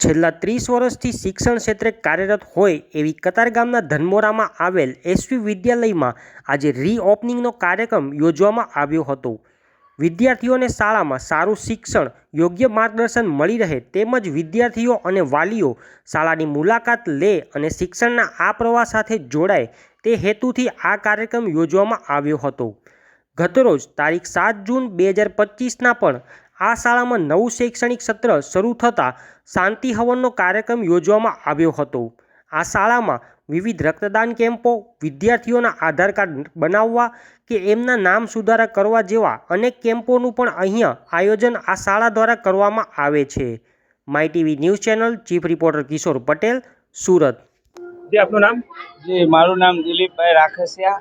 છેલ્લા ત્રીસ વર્ષથી શિક્ષણ ક્ષેત્રે કાર્યરત હોય એવી કતારગામના ધનમોરામાં આવેલ એસવી વિદ્યાલયમાં આજે રીઓપનિંગનો કાર્યક્રમ યોજવામાં આવ્યો હતો. વિદ્યાર્થીઓને શાળામાં સારું શિક્ષણ, યોગ્ય માર્ગદર્શન મળી રહે તેમજ વિદ્યાર્થીઓ અને વાલીઓ શાળાની મુલાકાત લે અને શિક્ષણના આ પ્રવાહ સાથે જોડાય તે હેતુથી આ કાર્યક્રમ યોજવામાં આવ્યો હતો. ગતરોજ તારીખ સાત જૂન બે હજાર પચીસના પણ આ શાળામાં નવું શૈક્ષણિક સત્ર શરૂ થતાં શાંતિ હવનનો કાર્યક્રમ યોજવામાં આવ્યો હતો. આ શાળામાં વિવિધ રક્તદાન કેમ્પો વિદ્યાર્થીઓના આધાર કાર્ડ બનાવવા કે એમના નામ સુધારા કરવા જેવા અનેક કેમ્પોનું પણ અહીંયા આયોજન આ શાળા દ્વારા કરવામાં આવે છે. My TV news channel chief reporter Kishore Patel Surat. જી આપનું નામ? જી મારું નામ દિલીપભાઈ રાખસિયા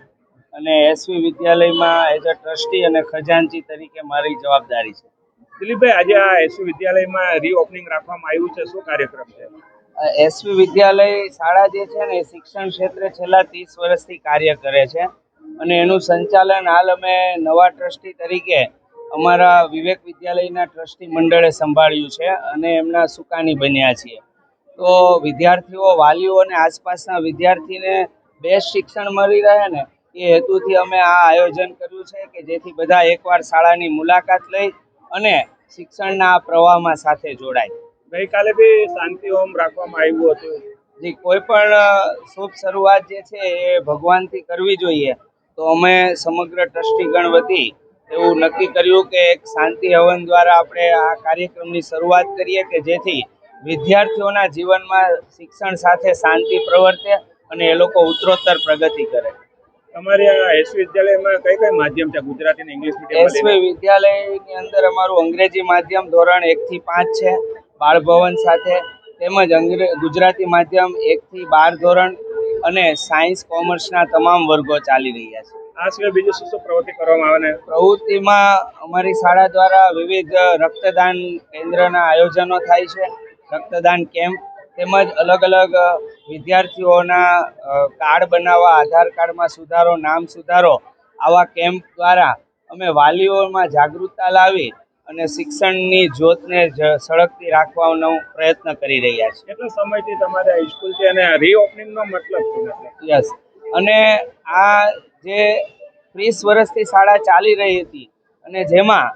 અને એસવી વિદ્યાલયમાં એઝ અ ટ્રસ્ટી અને ખજાનચી તરીકે મારી જવાબદારી છે. દિલીપભાઈ, આજે આ એસવી વિદ્યાલયમાં રીઓપનિંગ રાખવામાં આવ્યું છે. શું કાર્યક્રમ છે? એસવી વિદ્યાલય શાળા જે છે ને, એ શિક્ષણ ક્ષેત્રે છેલ્લા ત્રીસ વર્ષથી કાર્ય કરે છે. અને એનું સંચાલન હાલ અમે નવા ટ્રસ્ટી તરીકે અમારા વિવેક વિદ્યાલયના ટ્રસ્ટી મંડળે સંભાળ્યું છે અને એમના સુકાની બન્યા છીએ. તો વિદ્યાર્થીઓ, વાલીઓ અને આસપાસના વિદ્યાર્થીને બેસ્ટ શિક્ષણ મળી રહે ને, એ હેતુથી અમે આ આયોજન કર્યું છે કે જેથી બધા એકવાર શાળાની મુલાકાત લઈ અને શિક્ષણના પ્રવાહમાં સાથે જોડાય. ગઈકાલે બી શાંતિ હોમ રાખવામાં આવ્યું હતું. જે કોઈ પણ શુભ શરૂઆત જે છે એ ભગવાનથી કરવી જોઈએ. તો અમે સમગ્ર ટ્રસ્ટીગણ વતી એવું નક્કી કર્યું કે એક શાંતિ હવન દ્વારા આપણે આ કાર્યક્રમની શરૂઆત કરીએ કે જેથી વિદ્યાર્થીઓના જીવનમાં શિક્ષણ સાથે શાંતિ પ્રવર્તે અને એ લોકો ઉત્તરોત્તર પ્રગતિ કરે. તમારી આ એસયુ વિદ્યાલયમાં કઈ કઈ માધ્યમ છે? ગુજરાતી અને ઇંગ્લિશ મીડિયમ એસવી વિદ્યાલયની અંદર અમારું અંગ્રેજી માધ્યમ ધોરણ એકથી પાંચ છે બાળભવન સાથે તેમજ ગુજરાતી માધ્યમ એકથી બાર ધોરણ અને સાયન્સ કોમર્સના તમામ વર્ગો ચાલી રહ્યા છે. આ સિવાય બીજું શું શું પ્રવૃત્તિ કરવામાં આવે પ્રવૃત્તિમાં અમારી શાળા દ્વારા વિવિધ રક્તદાન કેન્દ્રના આયોજનો થાય છે રક્તદાન કેમ્પ તેમજ અલગ અલગ વિદ્યાર્થીઓના કાર્ડ બનાવવા આધાર કાર્ડમાં સુધારો નામ સુધારો આવા કેમ્પ દ્વારા અમે વાલીઓમાં જાગૃતતા લાવી અને શિક્ષણની જ્યોતને સળગતી રાખવાનો પ્રયત્ન કરી રહ્યા છીએ. એટલો સમયથી તમારે આ સ્કૂલ છે અને રીઓપનિંગનો મતલબ યસ. અને આ જે ત્રીસ વર્ષથી શાળા ચાલી રહી હતી અને જેમાં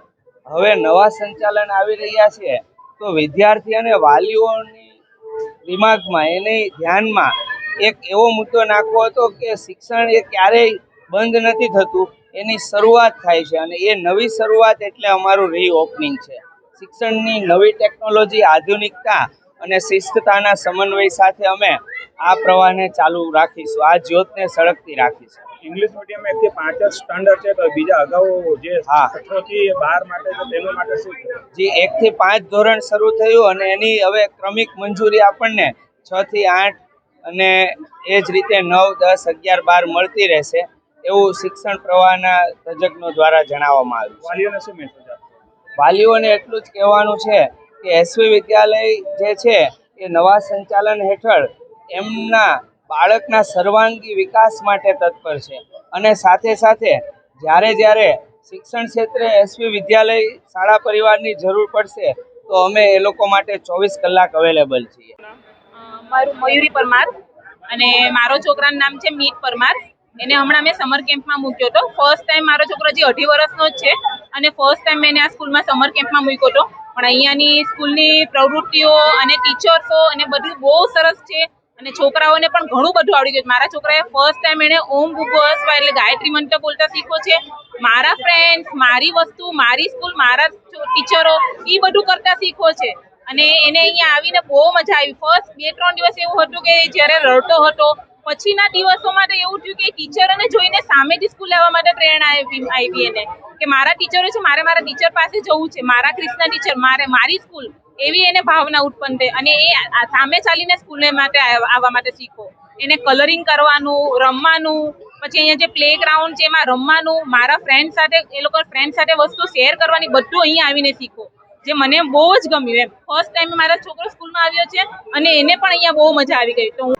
હવે નવા સંચાલન આવી રહ્યા છે તો વિદ્યાર્થી અને વાલીઓની દિમાગમાં, એને ધ્યાનમાં એક એવો મુદ્દો નાખવો હતો કે શિક્ષણ એ ક્યારેય બંધ નથી થતું, એની શરૂઆત થાય છે અને એ નવી શરૂઆત એટલે અમારું રીઓપનિંગ છે. શિક્ષણની નવી ટેકનોલોજી, આધુનિકતા અને શિસ્તતાના સમન્વય સાથે અમે આ પ્રવાહને ચાલુ રાખીશું. આ જ્યોતને સળગતી રાખીશું. ઇંગ્લિશ મીડિયમ એકથી પાંચ જ સ્ટાન્ડર્ડ છે તો બીજા અગાઉ જે હા. થી બાર માટે છે તેના માટે શું જે જે એકથી પાંચ ધોરણ શરૂ થયું અને એની હવે ક્રમિક મંજૂરી આપણને છ થી આઠ અને એ જ રીતે નવ દસ અગિયાર બાર મળતી રહેશે એવું શિક્ષણ પ્રવાહના તજજ્ઞો દ્વારા જણાવવામાં આવ્યું વાલીઓને શું મેસેજ વાલીઓને એટલું જ કહેવાનું છે કે એસવી વિદ્યાલય જે છે એ નવા સંચાલન હેઠળ એમના બાળકના સર્વાંગી વિકાસ માટે તત્પર છે. અને સાથે સાથે જ્યારે જ્યારે શિક્ષણ ક્ષેત્રે એસવી વિદ્યાલય શાળા પરિવારની જરૂર પડશે, તો અમે એ લોકો માટે ચોવીસ કલાક અવેલેબલ છીએ. મારું મયુરી પરમાર અને મારો છોકરાનું નામ છે મીત પરમાર. એને હમણાં મેં સમર કેમ્પમાં મૂક્યો હતો. ફર્સ્ટ ટાઈમ મારો છોકરો હજી અઢી વર્ષનો જ છે અને ફર્સ્ટ ટાઈમ મેં આ સ્કૂલમાં સમર કેમ્પમાં મૂક્યો હતો. પણ અહીંયાની સ્કૂલની પ્રવૃત્તિઓ અને ટીચર્સો અને બધું બહુ સરસ છે. અને છોકરાઓને પણ ઘણું બધું આવડી ગયું મારા છોકરાએ ફર્સ્ટ ટાઈમ એણે ઓમ ભૂગોસ્વા એટલે ગાયત્રી મંત્ર બોલતા શીખવો છે. મારા ફ્રેન્ડ્સ મારી વસ્તુ, મારી સ્કૂલ મારા ટીચરો એ બધું કરતા શીખવો છે. અને એને અહીંયા આવીને બહુ મજા આવી. ફર્સ્ટ બે, ત્રણ દિવસ એવું હતું કે જ્યારે રડતો હતો, પછીના દિવસોમાં તો એવું થયું કે ટીચરોને જોઈને સામેથી સ્કૂલ આવવા માટે પ્રેરણા આવી એને. કે મારા ટીચરો છે, મારે મારા ટીચર પાસે જવું છે. મારા કૃષ્ણ ટીચર મારે મારી સ્કૂલ એવી એને ભાવના ઉત્પન્ન થઈ. અને એ સામે ચાલીને સ્કૂલ માટે આવવા માટે શીખો. એને કલરિંગ કરવાનું રમવાનું પછી અહીંયા જે પ્લે ગ્રાઉન્ડ છે એમાં રમવાનું મારા ફ્રેન્ડ સાથે એ લોકો ફ્રેન્ડ સાથે વસ્તુ શેર કરવાની બધું અહીંયા આવીને શીખો. જે મને બહુ જ ગમ્યું એમ. ફર્સ્ટ ટાઈમ મારા છોકરો સ્કૂલમાં આવ્યો છે અને એને પણ અહીંયા બહુ મજા આવી ગઈ. તો હું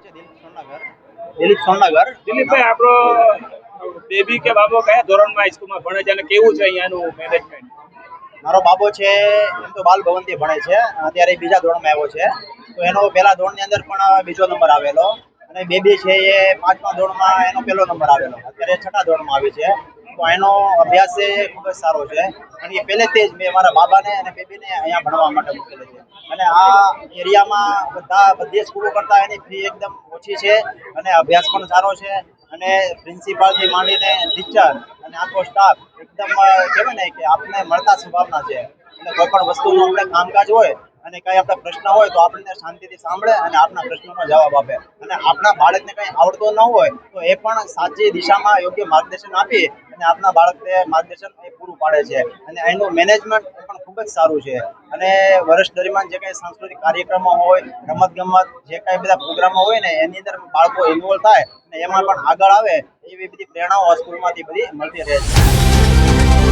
દિલીપ સોનનગર દિલીપભાઈ આપણો બેબી કે બાબો કયા ધોરણમાં સ્કૂલમાં ભણે છે અને કેવું છે અહીંયાનું મેનેજમેન્ટ મારો બાબો છે, એમ તો બાલ ભવનથી ભણે છે, અત્યારે બીજા ધોરણમાં આવ્યો છે. તો એનો પહેલા ધોરણની અંદર પણ બીજો નંબર આવેલો. અને બેબી છે એ પાંચમા ધોરણમાં એનો પહેલો નંબર આવેલો. અત્યારે છઠ્ઠા ધોરણમાં આવી છે. તો એનો અભ્યાસ એ ખૂબ જ સારો છે. અને એ પહેલેથી જ મેં મારા બાબાને અને બેબીને અહીંયા ભણવા માટે મૂકેલી છે. અને આ એરિયામાં બધા બધી સ્કૂલો કરતાં એની ફી એકદમ ઓછી છે. અને અભ્યાસ પણ સારો છે. અને પ્રિન્સિપાલથી માંડીને ટીચર અને આખો સ્ટાફ એકદમ કહેવાય ને કે આપણે મળતા સ્વભાવના છે. અને કોઈ પણ વસ્તુનું આપણે કામકાજ હોય અને કઈ આપણે પ્રશ્ન હોય તો આપણને શાંતિથી સાંભળે અને આપણા પ્રશ્નોનો જવાબ આપે. અને આપણા બાળકને કંઈ આવડતું ન હોય તો એ પણ સાચી દિશામાં યોગ્ય માર્ગદર્શન આપી અને આપણા બાળકને માર્ગદર્શન એ પૂરું પાડે છે. અને એનું મેનેજમેન્ટ પણ ખૂબ જ સારું છે. અને વર્ષ દરમિયાન જે કંઈ સાંસ્કૃતિક કાર્યક્રમો હોય, રમત ગમત, જે કાંઈ બધા પ્રોગ્રામો હોય ને, એની અંદર બાળકો ઇન્વોલ્વ થાય અને એમાં પણ આગળ આવે એવી બધી પ્રેરણાઓ આ સ્કૂલમાંથી બધી મળતી રહે છે.